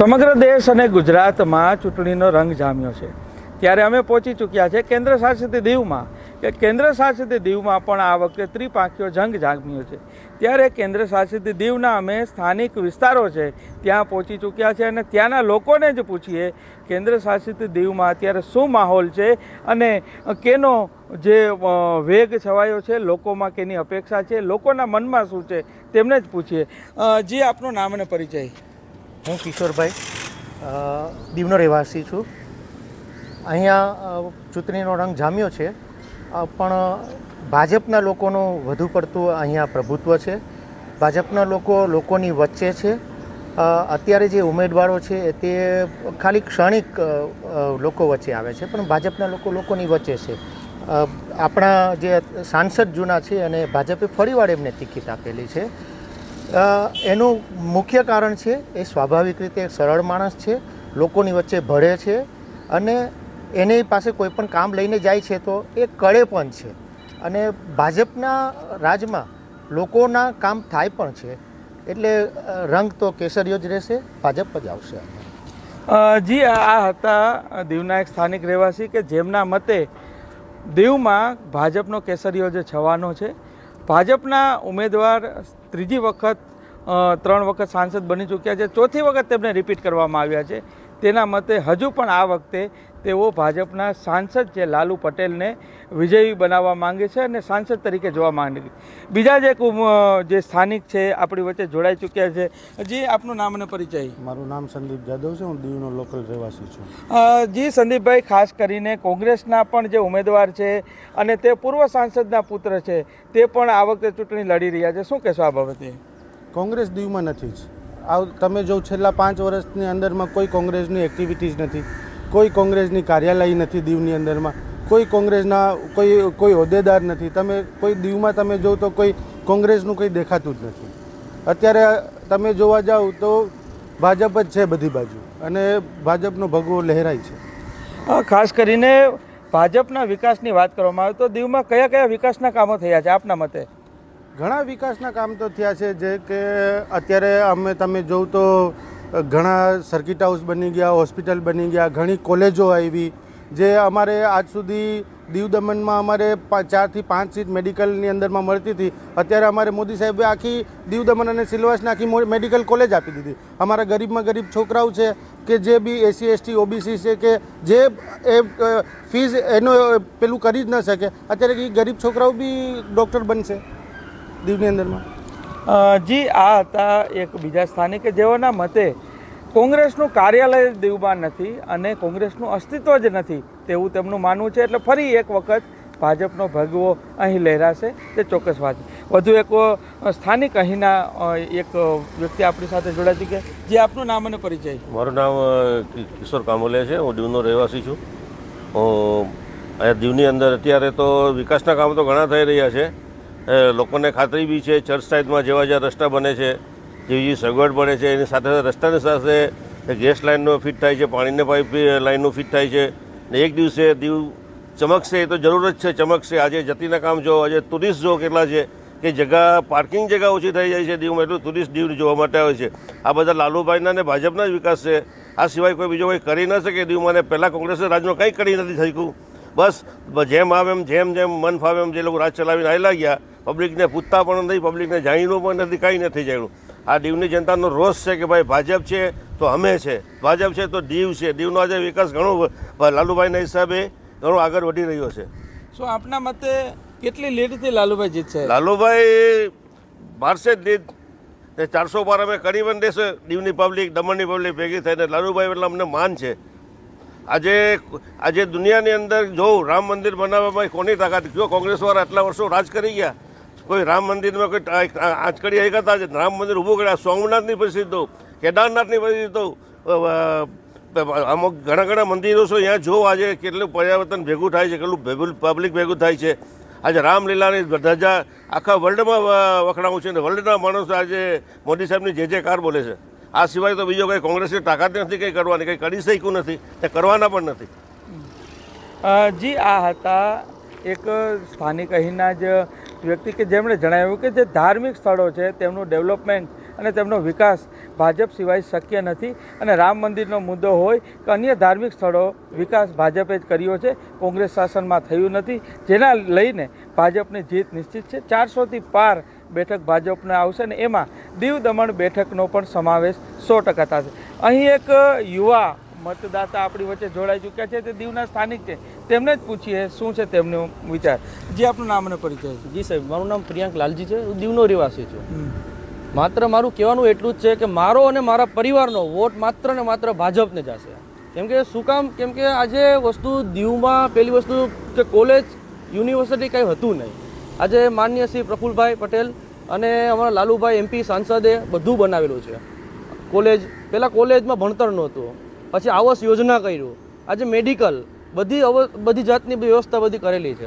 સમગ્ર દેશ અને ગુજરાતમાં ચૂંટણીનો રંગ જામ્યો છે. ત્યારે અમે પહોંચી ચૂક્યા છે કેન્દ્ર શાસિત દીવમાં. કે કેન્દ્ર શાસિત દીવમાં પણ આ વખતે ત્રિપાંખીઓ જંગ જામ્યો છે. ત્યારે કેન્દ્ર શાસિત દીવના અમે સ્થાનિક વિસ્તારો છે, ત્યાં પહોંચી ચૂક્યા છે અને ત્યાંના લોકોને જ પૂછીએ, કેન્દ્ર શાસિત દીવમાં અત્યારે શું માહોલ છે અને કેનો જે વેગ છવાયો છે, લોકોમાં કેની અપેક્ષા છે, લોકોના મનમાં શું છે, તેમને જ પૂછીએ. જી, આપનું નામ અને પરિચય. હું કિશોરભાઈ દીવનો રહેવાસી છું. અહીંયા ચૂંટણીનો રંગ જામ્યો છે પણ ભાજપના લોકોનું વધુ પડતું અહીંયા પ્રભુત્વ છે. ભાજપના લોકો લોકોની વચ્ચે છે. અત્યારે જે ઉમેદવારો છે તે ખાલી ક્ષણિક લોકો વચ્ચે આવે છે, પણ ભાજપના લોકો લોકોની વચ્ચે છે. આપણા જે સાંસદ જૂના છે અને ભાજપે ફરીવાર એમને ટિકિટ આપેલી છે. એનું મુખ્ય કારણ છે, એ સ્વાભાવિક રીતે સરળ માણસ છે, લોકોની વચ્ચે ભળે છે, અને એની પાસે કોઈ પણ કામ લઈને જાય છે તો એ કળે પણ છે. અને ભાજપના રાજમાં લોકોના કામ થાય પણ છે, એટલે રંગ તો કેસરીયો જ રહેશે, ભાજપ જ આવશે જી, આ હતા દીવના એક સ્થાનિક રહેવાસી કે જેમના મતે દીવમાં ભાજપનો કેસરિયો જે છવાનો છે ભાજપના ઉમેદવાર ત્રીજી વખત ત્રણ વખત સાંસદ બની ચૂક્યા છે. ચોથી વખત તેમને રિપીટ કરવામાં આવ્યા છે. તેના મતે હજુ પણ આ વખતે તેઓ ભાજપના સાંસદ છે લાલુ પટેલને વિજયી બનાવવા માંગે છે અને સાંસદ તરીકે જોવા માંગે છે. બીજા જ એક જે સ્થાનિક છે આપણી વચ્ચે જોડાઈ ચૂક્યા છે. જી આપનું નામ અને પરિચય. મારું નામ સંદીપ જાદવ છે હું દીવનો લોકલ રહેવાસી છું. જી સંદીપભાઈ ખાસ કરીને કોંગ્રેસના પણ જે ઉમેદવાર છે અને તે પૂર્વ સાંસદના પુત્ર છે તે પણ આ વખતે ચૂંટણી લડી રહ્યા છે. શું કહેશો આ બાબતે? કોંગ્રેસ દીવમાં નથી જ. આ તમે જો છેલ્લા પાંચ વર્ષની અંદરમાં કોઈ કોંગ્રેસની એક્ટિવિટીઝ નથી. કોઈ કોંગ્રેસની કાર્યાલય નથી દીવની અંદરમાં કોઈ કોંગ્રેસના કોઈ કોઈ હોદ્દેદાર નથી. તમે કોઈ દીવમાં તમે જોવ તો કોઈ કોંગ્રેસનું કંઈ દેખાતું જ નથી. અત્યારે તમે જોવા જાઓ તો ભાજપ જ છે બધી બાજુ અને ભાજપનો ભગવો લહેરાય છે. ખાસ કરીને ભાજપના વિકાસની વાત કરવામાં આવે તો દીવમાં કયા કયા વિકાસના કામો થયા છે આપના મતે? ઘણા વિકાસના કામ તો થયા છે જે કે અત્યારે અમે તમે જોઉં તો ઘણા સર્કિટ હાઉસ બની ગયા હોસ્પિટલ બની ગયા, ઘણી કોલેજો આવી જે અમારે આજ સુધી દીવ દમણમાં અમારે ચારથી પાંચ સીટ મેડિકલની અંદરમાં મળતી હતી. અત્યારે અમારે મોદી સાહેબે આખી દીવ દમણ અને સિલવાસને આખી મેડિકલ કોલેજ આપી દીધી. અમારા ગરીબમાં ગરીબ છોકરાઓ છે કે જે બી એસી એસટી ઓબીસી છે કે જે એ ફીઝ એનો પેલું કરી જ ન શકે. અત્યારે એ ગરીબ છોકરાઓ બી ડૉક્ટર બનશે દીવની અંદરમાં. જી, આ હતા એક બીજા સ્થાનિક કે જેઓના મતે કોંગ્રેસનું કાર્યાલય દીવમાં નથી અને કોંગ્રેસનું અસ્તિત્વ જ નથી તેવું તેમનું માનવું છે. એટલે ફરી એક વખત ભાજપનો ભગવો અહીં લહેરાશે. તે ચોક્કસ વાત છે. વધુ એક સ્થાનિક અહીંના એક વ્યક્તિ આપણી સાથે જોડાઈ ચૂક્યા જે આપનું નામ અને પરિચય. મારું નામ કિશોર કામોલિયા છે. હું દીવનો રહેવાસી છું. અહીંયા દીવની અંદર અત્યારે તો વિકાસના કામ તો ઘણા થઈ રહ્યા છે. લોકોને ખાતરી બી છે ચર્ચ સાઇડમાં જેવા જેવા રસ્તા બને છે, જેવી સગવડ બને છે, એની સાથે રસ્તાની સાથે ગેસ લાઇનનો ફિટ થાય છે, પાણીની પાઇપ લાઇનનું ફિટ થાય છે. ને એક દિવસે દીવ ચમકશે, એ તો જરૂર જ છે, ચમકશે. આજે જતીના કામ જો આજે ટુરિસ્ટ જો કેટલા છે, કે જગા પાર્કિંગ જગ્યા ઓછી થઈ જાય છે દીવમાં, એટલું ટુરિસ્ટ દીવ જોવા માટે આવે છે. આ બધા લાલુભાઈના ને ભાજપના જ વિકાસ છે. આ સિવાય કોઈ બીજો કોઈ કરી ન શકે દીવમાં, ને પહેલાં કોંગ્રેસના રાજમાં કંઈ કરી નથી શક્યું. બસ, જેમ આવે એમ, જેમ જેમ મન ફાવે એમ જે લોકો રાજ ચલાવીને આવી ગયા પબ્લિકને પૂછતા પણ નથી પબ્લિકને જાણીનું પણ નથી કાંઈ નથી જાણ્યું. આ દીવની જનતાનો રોષ છે કે ભાઈ ભાજપ છે તો અમે છે. ભાજપ છે તો દીવ છે. દીવનો આજે વિકાસ ઘણો લાલુભાઈના હિસાબે ઘણો આગળ વધી રહ્યો છે. શું આપના મતે કેટલી લીડથી લાલુભાઈ જીતશે લાલુભાઈ મારશે જ લીધ ને ચારસો બાર અમે કરી પણ દેશે. દીવની પબ્લિક દમણની પબ્લિક ભેગી થઈને લાલુભાઈ એટલે અમને માન છે. આજે આજે દુનિયાની અંદર જોઉં રામ મંદિર બનાવવામાં કોની તાકાત? કયો કોંગ્રેસવાળા આટલા વર્ષો રાજ કરી ગયા કોઈ રામ મંદિરમાં કોઈ આંચકડી આવી હતા રામ મંદિર ઊભું કર્યા. સોમનાથની પરિસ્થિતિ તો કેદારનાથની પરિસ્થિતિ તો અમુક ઘણા ઘણા મંદિરો છે. અહીંયા જો આજે કેટલું પર્યાવર્તન ભેગું થાય છે, કેટલું ભેગું પબ્લિક ભેગું થાય છે. આજે રામલીલાની ધજા આખા વર્લ્ડમાં વખણાવું છે. ને વર્લ્ડના માણસો આજે મોદી સાહેબની જે જે કાર બોલે છે. આ સિવાય તો બીજો કંઈ કોંગ્રેસની તાકાત નથી કંઈ કરવાની. કંઈ કરી શક્યું નથી. તે કરવાના પણ નથી. જી, આ હતા એક સ્થાનિક અહીંના જ વ્યક્તિ કે જેમણે જણાવ્યું કે જે ધાર્મિક સ્થળો છે, તેમનું ડેવલપમેન્ટ અને તેમનો વિકાસ ભાજપ સિવાય શક્ય નથી અને રામ મંદિરનો મુદ્દો હોય કે અન્ય ધાર્મિક સ્થળો, વિકાસ ભાજપે જ કર્યો છે, કોંગ્રેસ શાસનમાં થયું નથી, જેના લઈને ભાજપની જીત નિશ્ચિત છે. ચારસોથી પાર બેઠક ભાજપને આવશે ને એમાં દીવ દમણ બેઠકનો પણ સમાવેશ સો ટકા થશે. અહીં એક યુવા મતદાતા આપણી વચ્ચે જોડાઈ ચૂક્યા છે, તે દીવના સ્થાનિક છે. તેમને જ પૂછીએ શું છે તેમનો વિચાર. જે આપનું નામ અને પરિચય. છે જી સાહેબ મારું નામ પ્રિયાંક લાલજી છે હું દીવનો રહેવાસી છું. માત્ર મારું કહેવાનું એટલું જ છે કે મારો અને મારા પરિવારનો વોટ માત્ર ને માત્ર ભાજપને જશે કેમ કે શું કામ કેમ કે આજે વસ્તુ દીવમાં પહેલી વસ્તુ કે કોલેજ યુનિવર્સિટી કંઈ હતું નહીં. આજે માન્ય શ્રી પ્રફુલભાઈ પટેલ અને અમારા લાલુભાઈ એમપી સાંસદે બધું બનાવેલું છે. કોલેજ પહેલાં કોલેજમાં ભણતર નહોતું. પછી આવાસ યોજના કર્યું. આજે મેડિકલ બધી અવ બધી જાતની વ્યવસ્થા બધી કરેલી છે.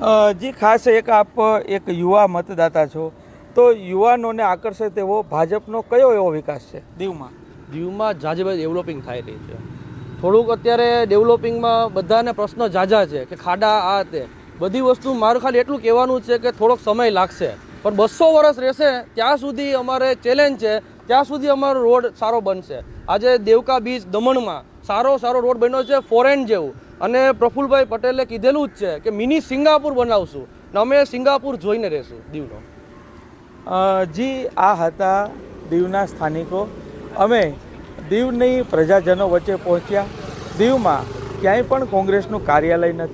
અ, જી ખાસ એક આપ એક યુવા મતદાતા છો તો યુવાનોને આકર્ષે તેવો ભાજપનો કયો એવો વિકાસ છે? દીવમાં. દીવમાં જાજેભાઈ ડેવલપિંગ થયેલી છે. થોડુંક અત્યારે ડેવલપિંગમાં બધાને પ્રશ્નો જાજા છે કે ખાડા આ તે. બધી વસ્તુ મારું ખાલી એટલું કહેવાનું છે કે થોડોક સમય લાગશે. પણ બસો વર્ષ રહેશે ત્યાં સુધી અમારે ચેલેન્જ છે ત્યાં સુધી અમારો રોડ સારો બનશે. આજે દેવકા બીચ દમણમાં સારો સારો રોડ બન્યો છે ફોરેન જેવું. અને પ્રફુલભાઈ પટેલે કીધેલું જ છે કે મિની સિંગાપુર બનાવશું. ને અમે સિંગાપુર જોઈને રહેશું, દીવનો. જી, આ હતા દીવના સ્થાનિકો. અમે દીવની પ્રજાજનો વચ્ચે પહોંચ્યા. દીવમાં ક્યાંય પણ કોંગ્રેસનું કાર્યાલય નથી.